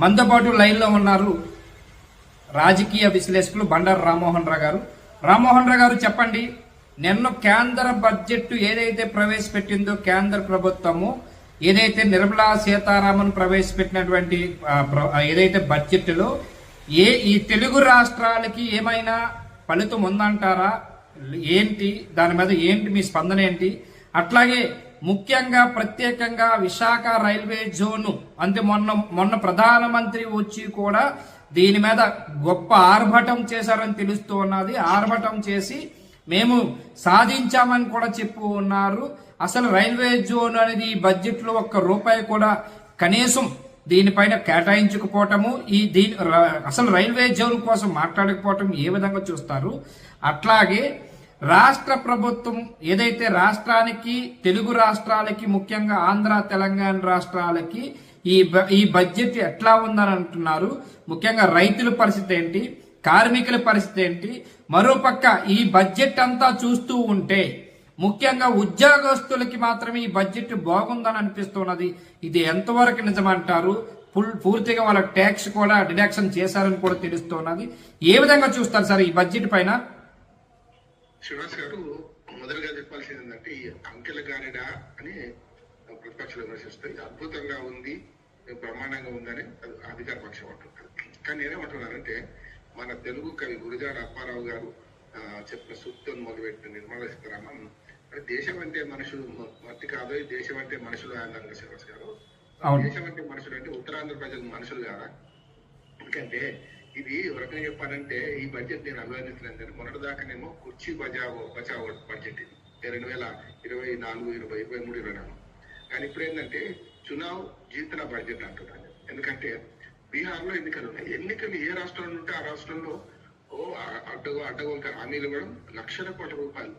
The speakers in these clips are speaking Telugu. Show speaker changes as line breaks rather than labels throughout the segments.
మనతో పాటు లైన్లో ఉన్నారు రాజకీయ విశ్లేషకులు బండారు రామ్మోహన్ రావు గారు. రామ్మోహన్ రావు గారు చెప్పండి నిన్న కేంద్ర బడ్జెట్ ఏదైతే ప్రవేశపెట్టిందో కేంద్ర ప్రభుత్వము ఏదైతే నిర్మలా సీతారామన్ ప్రవేశపెట్టినటువంటి ప్ర- ఏదైతే బడ్జెట్లో ఏ ఈ తెలుగు రాష్ట్రాలకి ఏమైనా ఫలితం ఉందంటారా? ఏంటి? దాని మీద ఏంటి మీ స్పందన ఏంటి? అట్లాగే ముఖ్యంగా ప్రత్యేకంగా విశాఖ రైల్వే జోను. అంటే మొన్న మొన్న ప్రధానమంత్రి వచ్చి కూడా దీని మీద గొప్ప ఆర్భటం చేశారని తెలుస్తూ ఉన్నది. ఆర్భటం చేసి మేము సాధించామని కూడా చెప్పు ఉన్నారు. అసలు రైల్వే జోన్ అనేది ఈ బడ్జెట్లో ఒక్క రూపాయి కూడా కనీసం దీనిపైన కేటాయించకపోవటము ఈ దీని అసలు రైల్వే జోన్ కోసం మాట్లాడకపోవటం ఏ విధంగా చూస్తారు? అట్లాగే రాష్ట్ర ప్రభుత్వం ఏదైతే రాష్ట్రానికి తెలుగు రాష్ట్రాలకి ముఖ్యంగా ఆంధ్ర తెలంగాణ రాష్ట్రాలకి ఈ బ- ఈ బడ్జెట్ ఎట్లా ఉందని అంటున్నారు ముఖ్యంగా రైతుల పరిస్థితి ఏంటి కార్మికుల పరిస్థితి ఏంటి మరోపక్క ఈ బడ్జెట్ అంతా చూస్తూ ఉంటే ముఖ్యంగా ఉద్యోగస్తులకి మాత్రమే ఈ బడ్జెట్ బాగుందని అనిపిస్తున్నది ఇది ఎంతవరకు నిజమంటారు? ఫుల్ పూర్తిగా వాళ్ళ ట్యాక్స్ కూడా డిడక్షన్ చేశారని కూడా తెలుస్తున్నది. ఏ విధంగా చూస్తారు సార్ ఈ బడ్జెట్ పైన?
శ్రీనివాస్ గారు మొదలుగా చెప్పాల్సింది ఏంటంటే ఈ అంకెల గారిడా అని ప్రతిపక్షాలు విమర్శిస్తాయి. అద్భుతంగా ఉంది బ్రహ్మాండంగా ఉందని అది అధికార పక్షం అంటున్నారు కానీ నేనేమంటున్నానంటే మన తెలుగు కవి గురుజాడ అప్పారావు గారు చెప్పిన సూక్తిని మొదలుపెట్టిన నిర్మలా సీతారామన్ దేశం అంటే మనుషులు మట్టి కాదు దేశం అంటే మనుషులు అన్నారు శ్రీనివాస్ గారు. దేశం అంటే మనుషులు అంటే ఉత్తరాంధ్ర ప్రజలు మనుషులు కాదా? ఎందుకంటే ఇది ఒక రకంగా చెప్పాలంటే ఈ బడ్జెట్ నేను అభివర్ణించలేదు మొన్నటి దాకానేమో కుర్చీ బజావో బచావో బడ్జెట్ ఇది. రెండు వేల ఇరవై నాలుగు ఇరవై ఇరవై మూడు ఇరవై నాలుగు. కానీ ఇప్పుడు ఏంటంటే చునావ్ జీతన బడ్జెట్ అంటున్నాను ఎందుకంటే బీహార్లో ఎన్నికలు ఉన్నాయి. ఎన్నికలు ఏ రాష్ట్రంలో ఉంటే ఆ రాష్ట్రంలో ఓ అడ్డగో అడ్డగోలుక హామీలు ఇవ్వడం లక్షల కోట్ల రూపాయలు.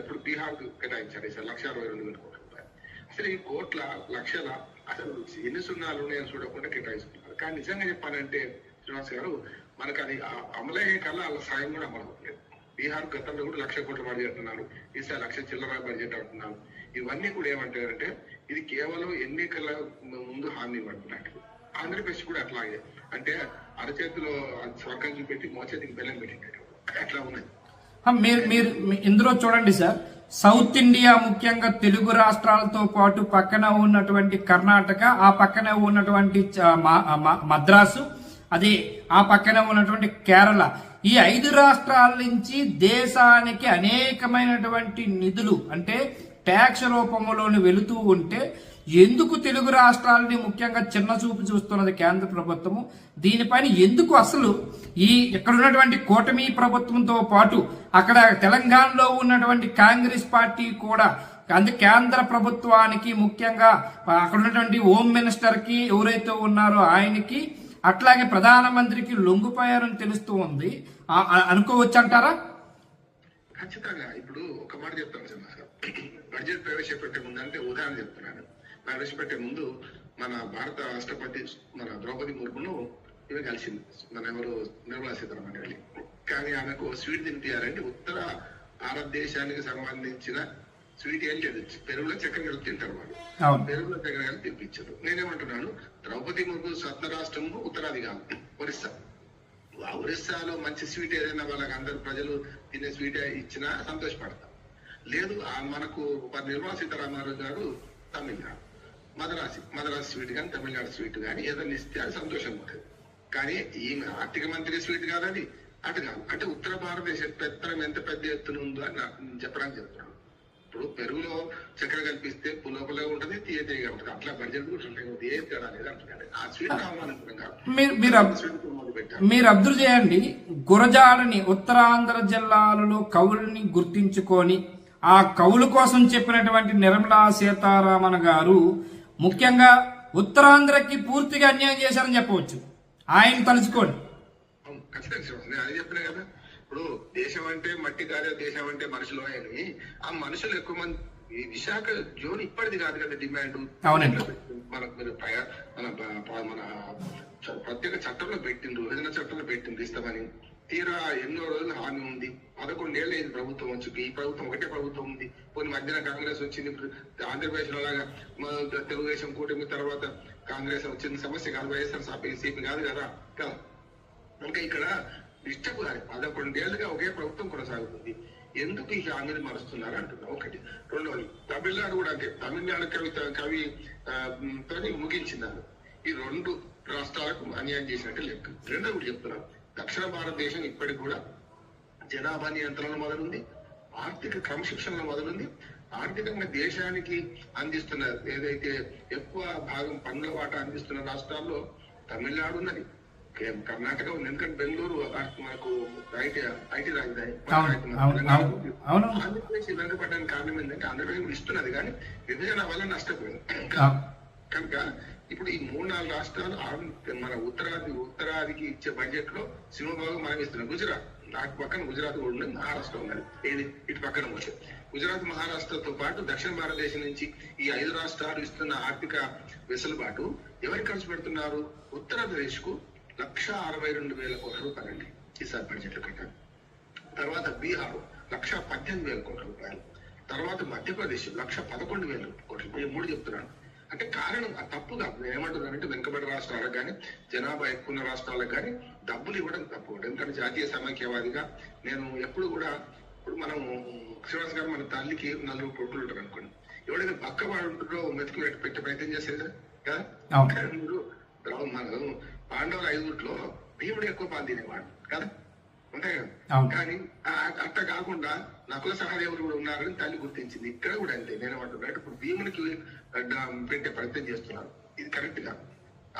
ఇప్పుడు బీహార్ కేటాయించారు. సార్ లక్ష అరవై రెండు వేల కోట్ల రూపాయలు. అసలు ఈ కోట్ల లక్షల అసలు ఎన్ని సున్నాలు ఉన్నాయని చూడకుండా కేటాయిస్తున్నారు. కానీ నిజంగా చెప్పాలంటే శ్రీనివాస్ గారు మనకు అది అమలయ్యే కల్లా వాళ్ళ సాయం కూడా అమలు బీహార్ గతంలో కూడా లక్ష కోట్ల బడ్జెట్ అంటున్నారు. ఈసారి లక్ష చిల్లర బడ్జెట్ అంటున్నారు. ఇవన్నీ కూడా ఏమంటారంటే ఇది కేవలం ఎన్నికల ముందు హామీ పడుతున్నట్టు. ఆంధ్రప్రదేశ్ కూడా అట్లాగే. అంటే అరచేతిలో స్వర్గం చూపెట్టి మోచేతికి బెల్లం పెట్టినట్టు. అట్లా ఉన్నాయి
మీరు మీరు ఇందులో చూడండి సార్. సౌత్ ఇండియా ముఖ్యంగా తెలుగు రాష్ట్రాలతో పాటు పక్కన ఉన్నటువంటి కర్ణాటక ఆ పక్కన ఉన్నటువంటి చ- మద్రాసు అది ఆ పక్కన ఉన్నటువంటి కేరళ. ఈ ఐదు రాష్ట్రాల నుంచి దేశానికి అనేకమైనటువంటి నిధులు అంటే ట్యాక్స్ రూపంలోని వెళుతూ ఉంటే ఎందుకు తెలుగు రాష్ట్రాలని ముఖ్యంగా చిన్న చూపు చూస్తున్నది కేంద్ర ప్రభుత్వము? దీనిపైన ఎందుకు అసలు ఈ ఇక్కడ ఉన్నటువంటి కూటమి ప్రభుత్వంతో పాటు అక్కడ తెలంగాణలో ఉన్నటువంటి కాంగ్రెస్ పార్టీ కూడా అందుకే కేంద్ర ప్రభుత్వానికి ముఖ్యంగా అక్కడ ఉన్నటువంటి హోమ్ మినిస్టర్కి ఎవరైతే ఉన్నారో ఆయనకి అట్లాగే ప్రధానమంత్రికి లొంగిపోయారని తెలుస్తూ ఉంది. అనుకోవచ్చు అంటారా
ఖచ్చితంగా. ఇప్పుడు ఒక మాట చెప్తాను బడ్జెట్ ప్రవేశపెట్టే ముందు అంటే ఉదాహరణ చెప్తున్నాను. ప్రవేశపెట్టే ముందు మన భారత రాష్ట్రపతి మన ద్రౌపది ముర్మును ఇవి కలిసింది. మన ఎవరు? నిర్మలా సీతారామన్ వెళ్ళి కానీ ఆమెకు స్వీట్ తినిపించారంటే ఉత్తర భారతదేశానికి సంబంధించిన స్వీట్ ఏం లేదు. పెరుగులో చక్కెర కలిపి తింటారు వాళ్ళు. పెరుగులో చక్కెర కలిపి తెప్పించారు. నేనేమంటున్నాను? ద్రౌపది ముర్ము స్వప్న రాష్ట్రము ఉత్తరాది కాదు. ఒరిస్సా. ఒరిస్సాలో మంచి స్వీట్ ఏదైనా వాళ్ళకి అందరు ప్రజలు తినే స్వీట్ ఇచ్చినా సంతోషపడతాం. లేదు మనకు నిర్మలా సీతారామరాజు గారు తమిళనాడు. మద్రాసి మద్రాసు స్వీట్ కానీ తమిళనాడు స్వీట్ కానీ ఏదైనా ఇస్తే అది సంతోషంగా ఉంటుంది. కానీ ఈమె ఆర్థిక మంత్రి స్వీట్ కాదని అటు కాదు. అంటే ఉత్తర భారతదేశ పెత్తనం ఎంత పెద్ద ఎత్తున ఉందో అని నాకు చెప్పడానికి చెప్తున్నాను. ఇప్పుడు పెరుగులో చక్కెర కల్పిస్తే పులోపలే ఉంటుంది తీయ తీయగా ఉంటుంది. అట్లా బడ్జెట్ కూడా ఉంటాయి. ఏ తేడా లేదు అంటున్నాను ఆ స్వీట్ కావాలనుకున్నాం
మీరు మీరు అబ్-
స్వీట్ మొదలు పెట్టారు
మీరు అబ్జర్వ్ చేయండి. గురజాడని ఉత్తరాంధ్ర జిల్లాలలో కవులని గుర్తించుకొని ఆ కవుల కోసం చెప్పినటువంటి నిర్మలా సీతారామన్ గారు ముఖ్యంగా ఉత్తరాంధ్రకి పూర్తిగా అన్యాయం చేశారని చెప్పవచ్చు. ఆయన తలుచుకోండి.
ఇప్పుడు దేశం అంటే మట్టి కాదే దేశం అంటే మనుషులు అని. ఆ మనుషులు ఎక్కువ మంది ఈ విశాఖ జోన్ ఇప్పటిది కాదు కదా డిమాండ్. మనకు మీరు మన మన ప్రత్యేక చట్టంలో పెట్టిండ్రు విభజన చట్టంలో పెట్టిండ్రు ఇస్తామని. తీరా ఎన్నో రోజులు హామీ ఉంది. పదకొండేళ్ళు అయింది ప్రభుత్వం వచ్చి ఈ ప్రభుత్వం ఒకటే ప్రభుత్వం ఉంది. కొన్ని మధ్యన కాంగ్రెస్ వచ్చింది ఆంధ్రప్రదేశ్లో లాగా తెలుగుదేశం కూటమి తర్వాత కాంగ్రెస్ వచ్చిన సమస్య కాదు వైఎస్ఆర్ సిపి కాదు కదా. కనుక ఇక్కడ డిస్టర్బ్ పదకొండేళ్ళుగా ఒకే ప్రభుత్వం కొనసాగుతుంది. ఎందుకు ఈ హామీలు మరుస్తున్నారు అంటున్నా? ఒకటి. రెండోది తమిళనాడు కూడా అంతే. తమిళనాడు కవిత కవి తోని ముగించినారు. ఈ రెండు రాష్ట్రాలకు అన్యాయం చేసినట్టు లెక్క. రెండో కూడా చెప్తున్నాను దక్షిణ భారతదేశం ఇప్పటికి కూడా జనాభా నియంత్రణ మొదలుంది. ఆర్థిక క్రమశిక్షణ మొదలుంది. ఆర్థికంగా దేశానికి అందిస్తున్న ఏదైతే ఎక్కువ భాగం పన్నుల వాటా అందిస్తున్న రాష్ట్రాల్లో తమిళనాడు ఉన్నది. కర్ణాటక ఉంది ఎందుకంటే బెంగళూరు మనకు ఐటీ ఐటీ రాజధాని. ఆంధ్రప్రదేశ్ వెనుకబడడానికి కారణం ఏంటంటే ఆంధ్రప్రదేశ్ ఇస్తున్నది కానీ విభజన వల్ల నష్టపోయింది. కనుక ఇప్పుడు ఈ మూడు నాలుగు రాష్ట్రాలు మన ఉత్తరాది ఉత్తరాదికి ఇచ్చే బడ్జెట్లో సింహభాగం మనం ఇస్తున్నాం. గుజరాత్ నాకు పక్కన గుజరాత్ కూడా ఉన్నది మహారాష్ట్ర ఉన్నది. ఏది? ఇటు పక్కన వచ్చే గుజరాత్ మహారాష్ట్రతో పాటు దక్షిణ భారతదేశం నుంచి ఈ ఐదు రాష్ట్రాలు ఇస్తున్న ఆర్థిక వెసులుబాటు ఎవరికి ఖర్చు పెడుతున్నారు? ఉత్తరప్రదేశ్కు లక్ష అరవై రెండు వేల కోట్ల రూపాయలండి ఈసారి బడ్జెట్ కట్టారు తర్వాత బీహార్ లక్ష పద్దెనిమిది వేల కోట్ల రూపాయలు. తర్వాత మధ్యప్రదేశ్ లక్ష పదకొండు వేల కోట్ల రూపాయలు. మూడు చెప్తున్నాను. అంటే కారణం ఆ తప్పు కాదు. నేను ఏమంటున్నానంటే వెనుకబడి రాష్ట్రాలకు కానీ జనాభా ఎక్కువ ఉన్న రాష్ట్రాలకు కానీ డబ్బులు ఇవ్వడం తప్పు ఎందుకంటే జాతీయ సమైక్యవాదిగా నేను ఎప్పుడు కూడా ఇప్పుడు మనం శ్రీనివాస్ గారు మన తల్లికి నలుగురు కొడుకులు ఉంటారు అనుకోండి. ఎవడైతే పక్క వాడు ఉంటారో మెతుకు పెట్టి పెట్టే ప్రయత్నం చేసేది కదా? మీరు మన పాండవుల ఐదుగురిలో భీముడు ఎక్కువ పాలు తినేవాడు కదా? ఉంటాయి కదా. కానీ అట్ట కాకుండా నకుల సహదేవుడు కూడా ఉన్నారని తల్లి గుర్తించింది. ఇక్కడ కూడా అంతే నేను అంటున్నా ఇప్పుడు భీమునికి పెట్టే ప్రయత్నం చేస్తున్నారు. ఇది కరెక్ట్గా.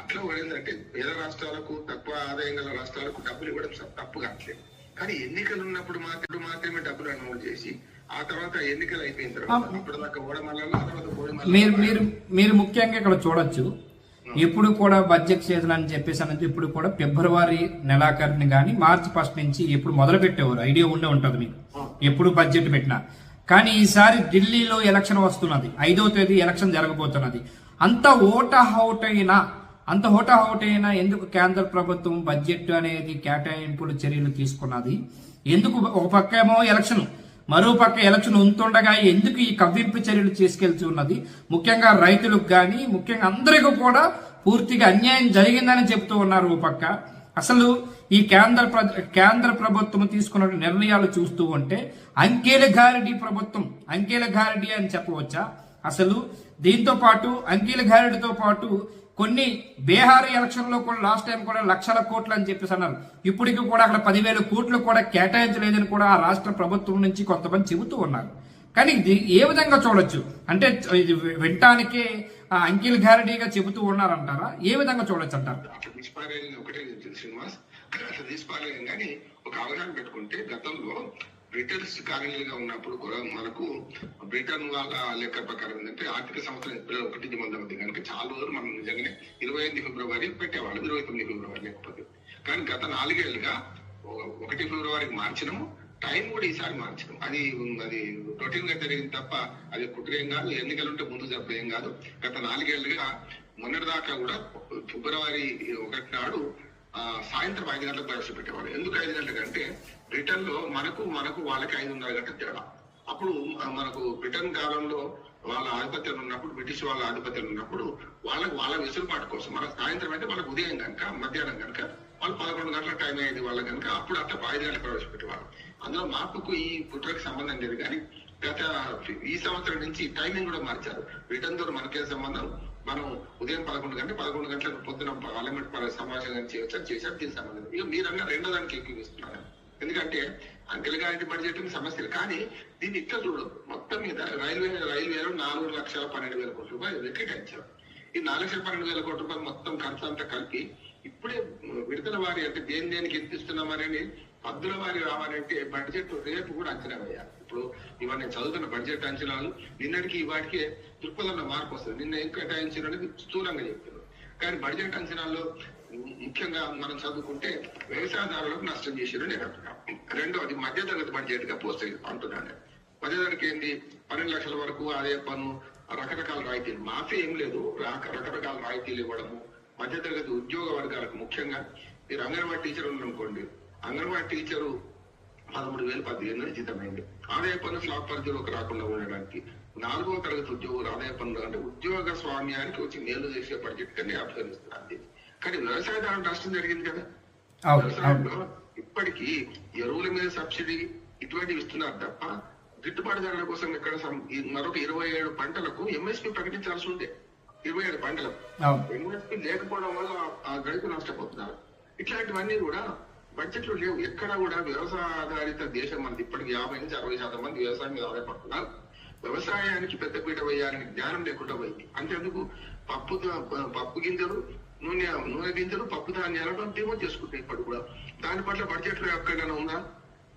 అట్లా ఏంటంటే పేద రాష్ట్రాలకు తక్కువ ఆదాయం గల రాష్ట్రాలకు డబ్బులు ఇవ్వడం తప్పు కావట్లేదు కానీ ఎన్నికలు ఉన్నప్పుడు మాత్రం మాత్రమే డబ్బులు అనౌలు చేసి ఆ తర్వాత ఎన్నికలు అయిపోయిన తర్వాత అప్పుడు దాకా ఓడమల్ల ఆ తర్వాత ఓడమల్ల
మీరు మీరు మీరు ముఖ్యంగా ఇక్కడ చూడొచ్చు. ఇప్పుడు కూడా బడ్జెట్ సీజన్ అని చెప్పేసి అనేది ఇప్పుడు కూడా ఫిబ్రవరి నెలాఖరుని కానీ మార్చి ఫస్ట్ నుంచి ఇప్పుడు మొదలు పెట్టేవారు ఐడియా ఉండే ఉంటుంది మీకు. ఎప్పుడు బడ్జెట్ పెట్టినా. కానీ ఈసారి ఢిల్లీలో ఎలక్షన్ వస్తున్నది. ఐదవ తేదీ ఎలక్షన్ జరగబోతున్నది. అంత ఓట హౌట్ అయినా అంత ఓట హౌట్ అయినా ఎందుకు కేంద్ర ప్రభుత్వం బడ్జెట్ అనేది కేటాయింపులు చర్యలు తీసుకున్నది? ఎందుకు ఒక పక్క ఏమో ఎలక్షన్. మరో పక్క ఎలక్షన్ ఉంటుండగా ఎందుకు ఈ కవ్వింపు చర్యలు తీసుకెళ్తున్నది ముఖ్యంగా రైతులకు కానీ ముఖ్యంగా అందరికీ కూడా పూర్తిగా అన్యాయం జరిగిందని చెప్తూ ఉన్నారు ఓ పక్క. అసలు ఈ కేంద్ర ప్ర- కేంద్ర ప్రభుత్వం తీసుకున్న నిర్ణయాలు చూస్తూ ఉంటే అంకెల గారిడి ప్రభుత్వం అంకెల గారిడి అని చెప్పవచ్చా? అసలు దీంతో పాటు అంకేల గారిడితో పాటు కొన్ని బీహార్ ఎలక్షన్లో కూడా లాస్ట్ టైం కూడా లక్షల కోట్లు అని చెప్పేసి అన్నారు. ఇప్పటికి కూడా అక్కడ పదివేల కోట్లు కూడా కేటాయించలేదని కూడా ఆ రాష్ట్ర ప్రభుత్వం నుంచి కొంతమంది చెబుతూ ఉన్నారు. కానీ ఇది ఏ విధంగా చూడొచ్చు? అంటే ఇది వినటానికే ఆ అంకిల్ గ్యారంటీగా చెబుతూ ఉన్నారంటారా? ఏ విధంగా చూడొచ్చు అంటారు?
ఒకటే శ్రీనివాస్. కానీ ఒక అవగాహన పెట్టుకుంటే గతంలో బ్రిటన్స్ కాలనీలుగా ఉన్నప్పుడు కూడా మనకు బ్రిటన్ వాళ్ళ లెక్క ప్రకారం ఏంటంటే ఆర్థిక సంవత్సరం ఏప్రిల్ ఒకటి మంది ఉంది కనుక చాలా రోజులు మనం నిజంగానే ఇరవై ఎనిమిది ఫిబ్రవరి పెట్టేవాళ్ళం. ఇరవై తొమ్మిది ఫిబ్రవరి లేకపోతే. కానీ గత నాలుగేళ్ళుగా ఒకటి ఫిబ్రవరికి మార్చినాము టైం కూడా ఈసారి మార్చడం. అది అది రొటీన్గా జరిగింది తప్ప అది కుట్రేం కాదు ఎన్నికలు ఉంటే ముందు చెప్పేం కాదు. గత నాలుగేళ్ళుగా మొన్నటి దాకా కూడా ఫిబ్రవరి ఒకటి నాడు సాయంత్రం ఐదు గంటలకు ప్రవేశపెట్టేవాళ్ళు ఎందుకు ఐదు గంటలకంటే బ్రిటన్లో మనకు మనకు వాళ్ళకి ఐదున్నర గంటల తేడా. అప్పుడు మనకు బ్రిటన్ కాలంలో వాళ్ళ ఆధిపత్యం ఉన్నప్పుడు బ్రిటిష్ వాళ్ళ ఆధిపత్యం ఉన్నప్పుడు వాళ్ళకి వాళ్ళ వెసులుబాటు కోసం మన సాయంత్రం అంటే మనకు ఉదయం కనుక మధ్యాహ్నం కనుక వాళ్ళు పదకొండు గంటల టైం అయ్యేది వాళ్ళ కనుక అప్పుడు అట్లా ఐదు గంటలకు ప్రవేశపెట్టేవాళ్ళు. అందులో మార్పుకు ఈ కుట్రకు సంబంధం లేదు కానీ గత ఈ సంవత్సరం నుంచి టైమింగ్ కూడా మార్చారు. బ్రిటన్తో మనకే సంబంధం? మనం ఉదయం పదకొండు గంటల పదకొండు గంటలకు పొద్దున పార్లమెంట్ పర- సమావేశం కానీ చేయొచ్చు? అని చేశారు దీనికి సంబంధం ఇక రెండో దానికి ఎక్కువ ఇస్తున్నారు ఎందుకంటే అంకెల్ గారి బడ్జెట్ సమస్యలు కానీ దీన్ని ఇట్లా చూడదు మొత్తం మీద రైల్వే రైల్వేలో నాలుగు లక్షల పన్నెండు వేల కోట్ల రూపాయలు వెంకటించారు ఈ నాలుగు లక్షల పన్నెండు వేల కోట్ల రూపాయలు మొత్తం ఖర్చు అంతా కలిపి ఇప్పుడే విడుదల వారి అంటే దేని దేనికి ఎంత ఇస్తున్నామని పద్దుల వారి రావాలంటే బడ్జెట్ రేపు కూడా అంచనా వేయాలి. ఇప్పుడు ఇవాళ నేను చదువుతున్న బడ్జెట్ అంచనాలు నిన్నటికి వాటికి దృక్పథంలో మార్పు వస్తుంది. నిన్న ఏం కేటాయించారు అనేది స్థూలంగా చెప్తున్నారు. కానీ బడ్జెట్ అంచనాల్లో ముఖ్యంగా మనం చదువుకుంటే వ్యవసాయదారులకు నష్టం చేసారు నేను అంటున్నాను. రెండోది మధ్యతరగతి బడ్జెట్గా పోస్ట్ అంటున్నాను మధ్యతరగతి ఏంటి? పన్నెండు లక్షల వరకు అదే పన్ను రకరకాల రాయితీలు. మాఫీ ఏం లేదు. రకరకాల రాయితీలు ఇవ్వడము మధ్యతరగతి ఉద్యోగ వర్గాలకు ముఖ్యంగా. మీరు అంగన్వాడీ టీచర్ ఉన్నారనుకోండి. అంగన్వాడీ టీచరు పదమూడు వేలు పదిహేను జీతమైంది ఆదాయ పన్ను స్లాబ్ పరిధిలోకి రాకుండా ఉండడానికి నాలుగో తరగతి ఉద్యోగులు ఆదాయ పన్ను అంటే ఉద్యోగ స్వామ్యానికి వచ్చి మేలు చేసే బడ్జెట్ కన్నా అభివర్ణిస్తున్నారు కానీ వ్యవసాయదారులు నష్టం జరిగింది కదా. వ్యవసాయంలో ఇప్పటికీ ఎరువుల మీద సబ్సిడీ ఇటువంటివి ఇస్తున్నారు తప్ప గిట్టుబాటు ధరల కోసం ఇక్కడ మరొక ఇరవై ఏడు పంటలకు ఎంఎస్పి ప్రకటించాల్సి ఉండే ఇరవై ఏడు పంటలకు. ఎంఎస్పి లేకపోవడం వల్ల ఆ గడుపు నష్టపోతున్నారు. ఇట్లాంటివన్నీ కూడా బడ్జెట్లో లేవు. ఎక్కడ కూడా వ్యవసాయ ఆధారిత దేశం మనది. ఇప్పటికి యాభై నుంచి అరవై శాతం మంది వ్యవసాయం మీద ఆధారపడుతున్నారు. వ్యవసాయానికి పెద్దపీట వేయాలని జ్ఞానం లేకుండా పోయింది. అంతేందుకు పప్పు పప్పు గింజలు నూనె నూనె గింజలు పప్పు ధాన్యాలను దిగుమతి చేసుకుంటాయి ఇప్పుడు కూడా. దాని పట్ల బడ్జెట్లో ఎక్కడైనా ఉందా?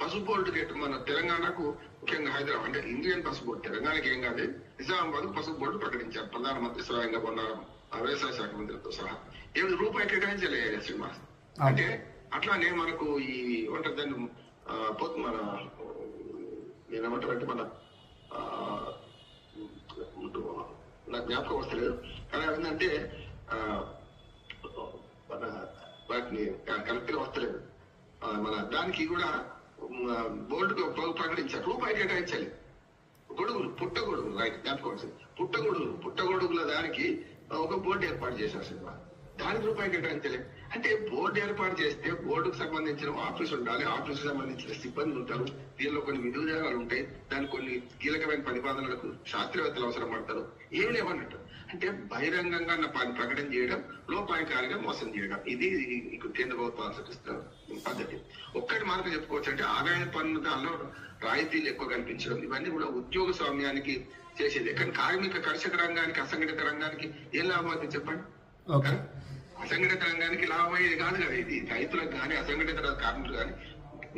పసుపు బోర్డు మన తెలంగాణకు ముఖ్యంగా హైదరాబాద్ అంటే ఇండియన్ పసుపు బోర్డు తెలంగాణకి ఏం కాదు నిజామాబాద్ పసుపు బోర్డు ప్రకటించారు. ప్రధానమంత్రి స్వయంగా పొందారు వ్యవసాయ శాఖ మంత్రితో సహా. ఏమి రూపాయి కేటాయించలే శ్రీనివాస్. అంటే అట్లానే మనకు ఈ ఏమంటారు దాన్ని పోతు మన ఏమంటారు అంటే మన నా జ్ఞాపకం వస్తలేదు. కానీ ఏంటంటే మన వాటిని కరెక్ట్గా వస్తలేదు. మన దానికి కూడా బోర్డు ప్రకటించారు. రూపాయి కేటాయించాలి గొడుగులు పుట్టగొడుగులు రైట్ జ్ఞాపకం వచ్చింది. పుట్టగొడుగులు పుట్టగొడుగుల దానికి ఒక బోర్డు ఏర్పాటు చేశారు సినిమా. దానికి రూపాయి కేటాయించలేదు అంటే బోర్డు ఏర్పాటు చేస్తే బోర్డుకు సంబంధించిన ఆఫీస్ ఉండాలి. ఆఫీస్ సంబంధించిన సిబ్బంది ఉంటారు. దీనిలో కొన్ని విధి విధానాలు ఉంటాయి. దానికి కొన్ని కీలకమైన ప్రతిపాదనలకు శాస్త్రవేత్తలు అవసరం పడతారు. ఏమి లేవన్నట్టు. అంటే బహిరంగంగా ప్రకటన చేయడం లోపాయకారిగా మోసం చేయడం. ఇది కేంద్ర ప్రభుత్వం అనుసరిస్తున్న పద్ధతి. ఒక్కటి మార్గం చెప్పుకోవచ్చు అంటే ఆదాయ పన్ను దానిలో రాయితీలు ఎక్కువ కల్పించడం ఇవన్నీ కూడా ఉద్యోగ స్వామ్యానికి చేసేది. కానీ కార్మిక కర్షక రంగానికి అసంఘటిత రంగానికి ఏం లాభం చెప్పండి? అసంఘటిత రంగానికి లాభం అయ్యేది కాదు కదా ఇది. రైతులకు కానీ అసంఘటిత కార్మికులు కానీ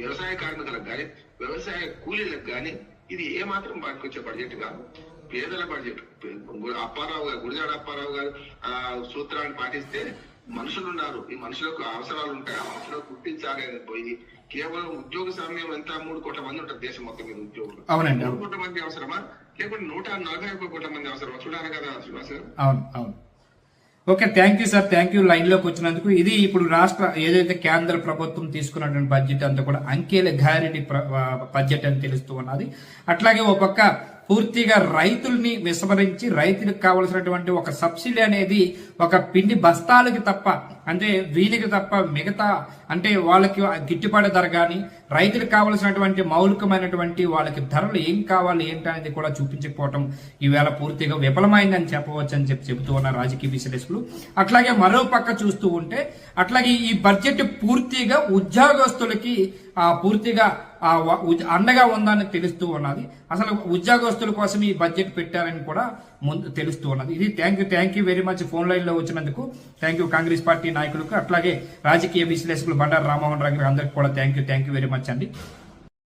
వ్యవసాయ కార్మికులకు కానీ వ్యవసాయ కూలీలకు కానీ ఇది ఏ మాత్రం పనికొచ్చే బడ్జెట్ కాదు. పేదల బడ్జెట్. అప్పారావు గారు గుడిజాడ అప్పారావు గారు ఆ సూత్రాన్ని పాటిస్తే మనుషులు ఉన్నారు ఈ మనుషులకు అవసరాలు ఉంటాయి. ఆ మనుషులకు గుర్తించాలి కేవలం ఉద్యోగ సమయం ఎంత? మూడు కోట్ల మంది ఉంటారు దేశం మొత్తం మీద ఉద్యోగులు. మూడు కోట్ల మంది అవసరమా? లేకుంటే నూట నలభై ఒక్క కోట్ల మంది అవసరమా? చూడాలి కదా Srinivas garu.
Okay thank you sir thank you లైన్లోకి వచ్చినందుకు ఇది ఇప్పుడు రాష్ట్ర ఏదైతే కేంద్ర ప్రభుత్వం తీసుకున్నటువంటి బడ్జెట్ అంతా కూడా అంకెల గ్యారెంటీ బడ్జెట్ అని తెలుస్తూ ఉన్నది. అట్లాగే ఒక పక్క పూర్తిగా రైతుల్ని విస్మరించి రైతులకు కావలసినటువంటి ఒక సబ్సిడీ అనేది ఒక పిండి బస్తాలకి తప్ప అంటే వీనికి తప్ప మిగతా అంటే వాళ్ళకి గిట్టుబాటు ధర కానీ రైతులకు కావలసినటువంటి మౌలికమైనటువంటి వాళ్ళకి ధరలు ఏం కావాలి ఏంటి అనేది కూడా చూపించకపోవటం ఈవేళ పూర్తిగా విఫలమైందని చెప్పవచ్చు అని చెప్పి చెబుతూ ఉన్న రాజకీయ విశ్లేషకులు. అట్లాగే మరో పక్క చూస్తూ ఉంటే అట్లాగే ఈ బడ్జెట్ పూర్తిగా ఉద్యోగస్తులకి పూర్తిగా అండగా ఉందని తెలుస్తూ ఉన్నది. అసలు ఉద్యోగస్తుల కోసం ఈ బడ్జెట్ పెట్టారని కూడా ముందు తెలుస్తూ ఉన్నది. ఇది thank you thank you very much phone లైన్లో వచ్చినందుకు థ్యాంక్ యూ కాంగ్రెస్ పార్టీ నాయకులకు అట్లాగే రాజకీయ విశ్లేషకులు బండారు రామ్మోహన్ రావు గారు అందరికీ కూడా thank you thank you very much అండి.